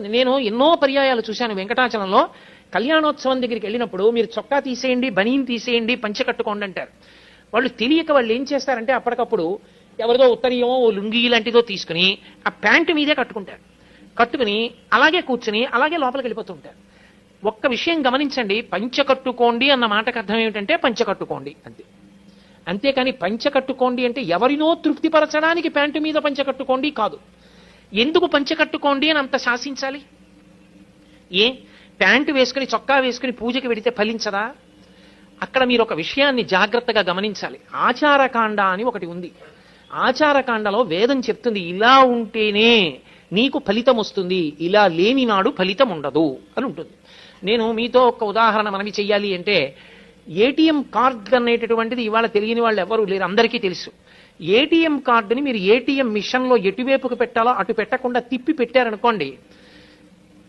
నేను ఎన్నో పర్యాయాలు చూశాను వెంకటాచలంలో. కళ్యాణోత్సవం దగ్గరికి వెళ్ళినప్పుడు మీరు చొక్కా తీసేయండి బనీన్ తీసేయండి పంచె కట్టుకోండి అంటారు. వాళ్ళు తెలియక వాళ్ళు ఏం చేస్తారంటే అప్పటికప్పుడు ఎవరిదో ఉత్తరీయమో ఓ లుంగీ లాంటిదో తీసుకుని ఆ ప్యాంటు మీదే కట్టుకుంటారు. కట్టుకుని అలాగే కూర్చుని అలాగే లోపలికి వెళ్ళిపోతుంటారు ఒక్క విషయం గమనించండి పంచె కట్టుకోండి అన్న మాటకు అర్థం ఏమిటంటే పంచె కట్టుకోండి అంతే. అంతేకాని పంచె కట్టుకోండి అంటే ఎవరినో తృప్తిపరచడానికి ప్యాంటు మీద పంచె కట్టుకోండి కాదు. ఎందుకు పంచె కట్టుకోండి అని అంత శాసించాలి? ఏ? ప్యాంటు వేసుకుని చొక్కా వేసుకుని పూజకి వెడితే ఫలించదా? అక్కడ మీరు ఒక విషయాన్ని జాగ్రత్తగా గమనించాలి. ఆచారకాండ అని ఒకటి ఉంది. ఆచారకాండలో వేదం చెప్తుంది ఇలా ఉంటేనే నీకు ఫలితం వస్తుంది. ఇలా లేని నాడు ఫలితం ఉండదు అని ఉంటుంది. నేను మీతో ఒక ఉదాహరణ మనవి చెయ్యాలి అంటే ఏటీఎం కార్డ్ అనేటటువంటిది ఇవాళ తెలియని వాళ్ళు ఎవరు లేరు అందరికీ తెలుసు. ఏటీఎం కార్డుని మీరు ఏటీఎం మిషన్లో ఎటువైపుకు పెట్టాలో అటు పెట్టకుండా తిప్పి పెట్టారనుకోండి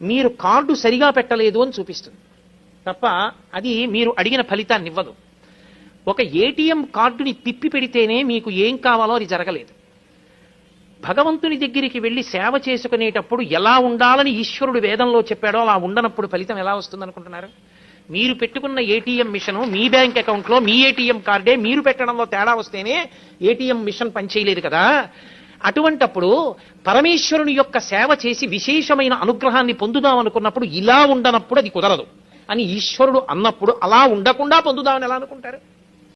మీరు కార్డు సరిగా పెట్టలేదు అని చూపిస్తుంది. తప్ప అది మీరు అడిగిన ఫలితాన్ని ఇవ్వదు. ఒక ఏటీఎం కార్డుని తిప్పి పెడితేనే మీకు ఏం కావాలో అది జరగలేదు. భగవంతుని దగ్గరికి వెళ్ళి సేవ చేసుకునేటప్పుడు ఎలా ఉండాలని ఈశ్వరుడు వేదంలో చెప్పాడో అలా ఉండనప్పుడు ఫలితం ఎలా వస్తుందనుకుంటున్నారు? మీరు పెట్టుకున్న ఏటీఎం మిషన్ మీ బ్యాంక్ అకౌంట్లో మీ ఏటీఎం కార్డే మీరు పెట్టడంలో తేడా వస్తేనే ఏటీఎం మిషన్ పనిచేయలేదు కదా. అటువంటప్పుడు పరమేశ్వరుని యొక్క సేవ చేసి విశేషమైన అనుగ్రహాన్ని పొందుదాం అనుకున్నప్పుడు ఇలా ఉండనప్పుడు అది కుదరదు. అని ఈశ్వరుడు అన్నప్పుడు అలా ఉండకుండా పొందుదామని ఎలా అనుకుంటారు?